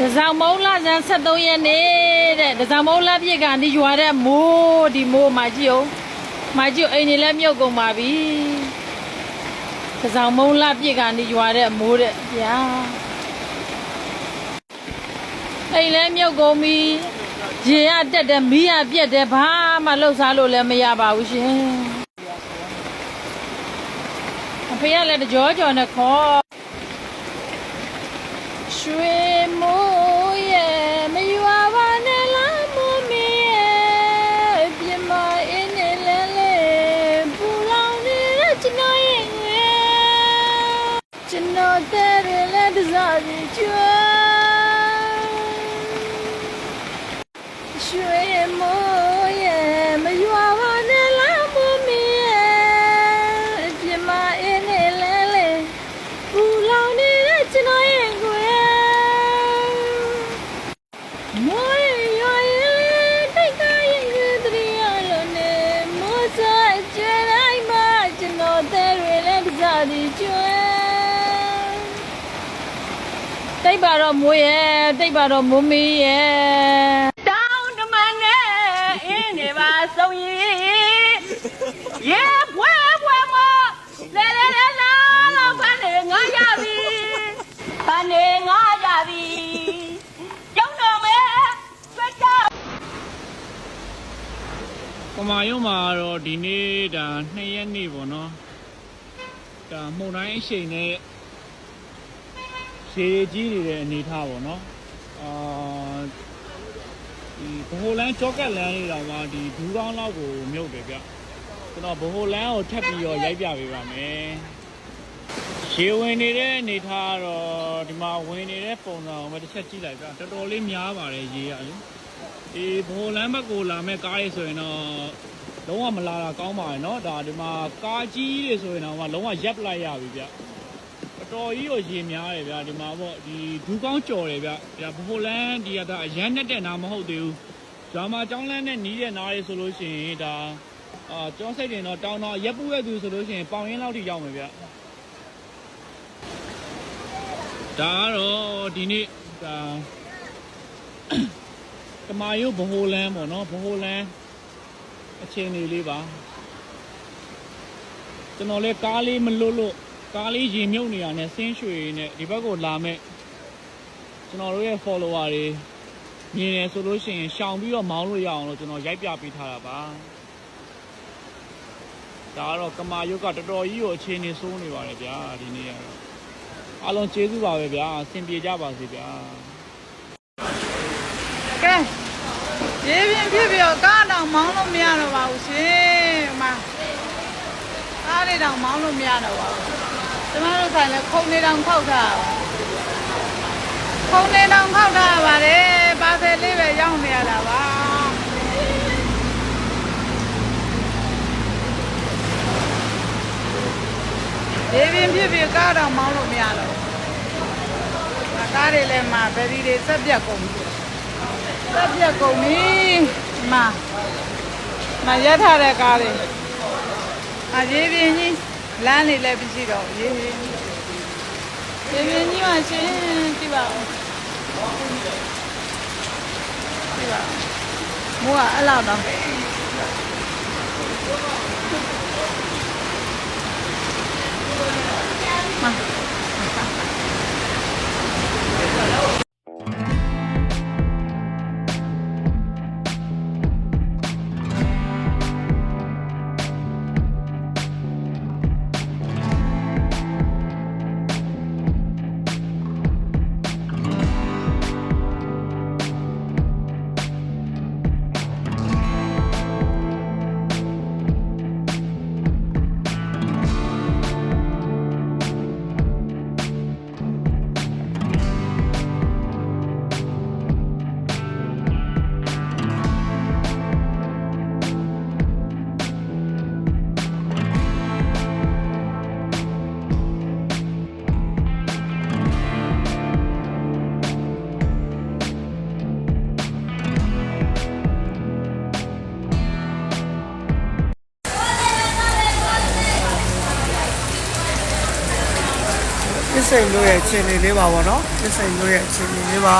တစောင်းမုံလာဇန်73ရက်နေ့တဲ့တစောင်းမုံလာပြည့်ကနေရွာတဲ့မိုးဒီမိုးမှာကြည့်အောင်မှာကြည့်အောင်အိမ်နေလည်းမြုပ်ကုန်ပါပြီတစောင်းမုံလာပြည့်ကနေရွာတဲ့မိုးတဲ့ဗျာအိမ်လည်းမြုပ်ကုန်ပြီရေရတက်တယ်မီးရပြက်တယ်ဘာမှလှုပ်ရှားလို့လည်းမရပါဘူးရှင်အဖေကလည်းတကြောကြောနဲ့ခေါ်ရွှေ တစားစီကျွမ်းရွှေမိုးရဲ့မရွာပါနဲ့လားမိုးမီရဲ့ပြမအင်းနဲ့လဲလဲပူလောင်နေတဲ့ကျွန်တော်ရဲ့ကိုယ်မောရရွာရဲ့တိတ်ကရင်ကတည်းရလို့နေမောစားကြဲတိုင်းမှာကျွန်တော်တဲ့ရလဲတစားဒီကျွမ်း တိတ်ပါတော့မိုးရဲ့တိတ်ပါတော့မိုးမီးရဲ့တောင်းတမန်နဲ့အင်းနေပါဆုံးရင်ရေပွဲပွဲမလဲလဲလဲလာတော့ဖန်နေငါရပြီဖန်နေငါရပြီကျောင်းတော်မဲဆွတ်ကြပမာရုံမှာတော့ဒီနေ့ဒါ2ရက်နေ့ပေါ့နော်ဒါမှုန်တိုင်းအရှိန်နဲ့ ရေကြီးနေတဲ့အနေထားပေါ့နော်အာဒီဘိုလန်ချောကက်လန်လေးတောင်မှဒီဒူးကောင်းလောက်ကိုမြုပ်တယ်ဗျကျွန်တော်ဘိုလန်ကိုထပ်ပြီးတော့ရိုက်ပြပေးပါမယ်ရေဝင်နေတဲ့အနေထားကတော့ဒီမှာဝင်နေတဲ့ပုံစံကိုပဲတစ်ချက်ကြည့်လိုက်ဗျတော်တော်လေးများပါတယ်ရေရလေ ဒီဘိုလမ်းဘက်ကိုလာမဲ့ကားလေးဆိုရင်တော့လုံးဝမလာတာကောင်းပါရဲ့เนาะဒါဒီမှာကားကြီးတွေဆိုရင်တော့လုံးဝရပ်ပလိုက်ရပြီဗျအ တော်ကြီးကိုရေများတယ်ဗျဒီမှာပေါ့ဒီဒူးကောင်းကြော်တယ်ဗျဒါဘိုလမ်းဒီကဒါအရန်နဲ့တဲ့နာမဟုတ်သေးဘူးဂျာမာကျောင်းလန်းနဲ့နီးတဲ့နားလေးဆိုလို့ရှိရင်ဒါအာကျောင်းစိတ်တင်တော့တောင်းတော့ရက်ပူရက်သူဆိုလို့ရှိရင်ပေါင်ရင်းလောက်ထိရောက်မယ်ဗျဒါကတော့ဒီနေ့ဒါကမာယုဘဟိုလန်းပေါ့နော်ဘဟိုလန်းအခြေအနေလေးပါကျွန်တော်လည်းကားလေးမလွတ်လို့ ကားလေးရင်မြုပ်နေရနဲ့ဆင်းရွှေနဲ့ဒီဘက်ကိုလာမဲ့ကျွန်တော်တို့ရဲ့ follower တွေမြင်တယ်ဆိုလို့ရှိရင်ရှောင်ပြီးတော့မောင်းလို့ရအောင်လို့ကျွန်တော်ရိုက်ပြပေးထားတာပါဒါကတော့ကမာယုကတော်တော်ကြီးကိုအခြေအနေဆိုးနေပါတယ်ဗျာဒီနေ့ကတော့အားလုံးကျေးဇူးပါပဲဗျာအဆင်ပြေကြပါစေဗျာကဲရေပြင်းဖြစ်ပြီးတော့ကားတောင်မောင်းလို့မရတော့ပါဘူးရှင်အမကားလေးတောင်မောင်းလို့မရတော့ပါဘူး ကျမတို့ဆိုင်လဲခုံနေတောင်ခောက်ထားတာခုံနေတောင်ခောက်ထားရပါတယ်ပါဆယ်လေးပဲရောက်နေရတာပါရေပြင်းဖြစ်ပြီးကားတောင်မောင်းလို့မရတော့ဘူးကားတွေလည်းမှာဘယ်ဒီတွေဆက်ပြတ်ကုန်ပြီတက်ပြက်ကုန်ပြီဒီမှာမရက်ထားတဲ့ကားလေးအရေးပြင်းကြီး လမ်းလေးလည်းမရှိတော့ဘူးရေးပြင်းကြီးရေးပြင်းကြီးမှရှင်ကြည့်ပါဦးကြည့်ပါဦးမိုးကအဲ့လောက်တော့မ စိန်တို့ရဲ့အခြေအနေလေးပါဗောနော်အစ်စိန်တို့ရဲ့အခြေအနေလေးပါ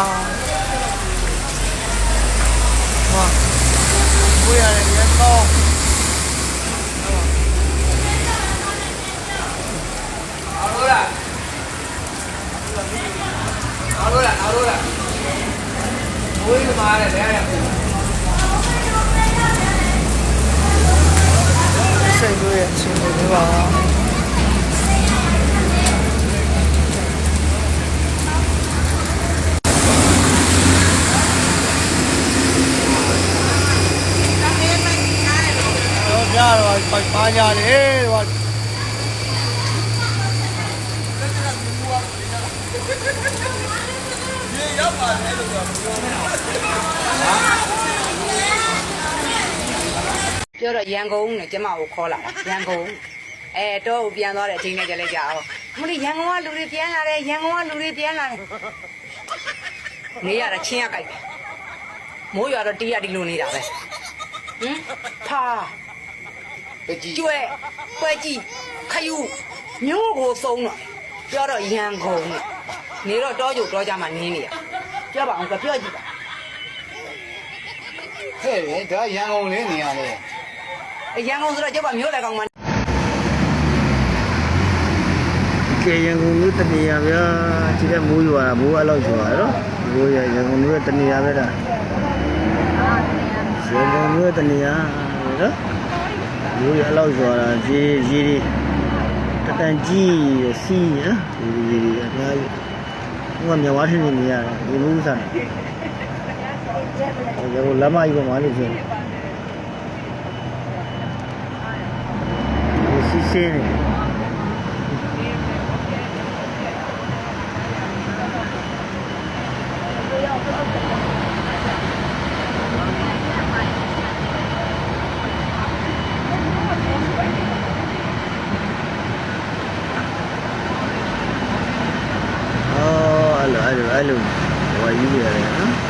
ဟောကိုရရဲ့ရဲတော့စိတ်လို့ရဲ့အချိန်လေးပါတော့ ကြတော့ပိုက်ပါကြတယ်ဟောပြောတော့ရန်ကုန်နဲ့ကျမကိုခေါ်လာတာရန်ကုန်အဲတော့ကိုပြန်သွားတဲ့အချိန်နဲ့ကြလဲကြအောင်မလို့ရန်ကုန်ကလူတွေပြန်လာတယ်ရန်ကုန်ကလူတွေပြန်လာတယ်နေရတာချင်းရကြိုက်တယ်မိုးရွာတော့တီးရတီးလို့နေတာပဲဟင်ဖာ ကျွဲပွဲကြည့်ခယူမျိုးကိုသုံးတော့ပြောတော့ရန်ကုန်နဲ့နေတော့တောကြိုတောကြမှာနင်းနေရပြောပါအောင်ကပြောကြည့်ပါခဲ့တယ်ဒါရန်ကုန်လေးနေရလေအရန်ကုန်ဆိုတော့ကျုပ်ကမျိုးလည်းကောင်းမှကဲရန်ကုန်မြို့တနေရဗျာဒီကမိုးရွာမိုးအလောက်ရွာနော်မိုးရရန်ကုန်မြို့တနေရပဲလားရန်ကုန်မြို့တနေရနော် မိုးရအလောက်ရွာတာရေရေတွေတတန်ကြီးစီးနော်ရေရေအများကြီးဟိုကမြဝါထင်းနေနေရတာဒီမိုးစားတယ်ဟိုလမ်းမကြီးပေါ်မှာလို့ပြောတယ်စီးစင်းနေ အဲ့လိုအဲ့လိုအဲ့လိုဟိုယူရတယ်နော်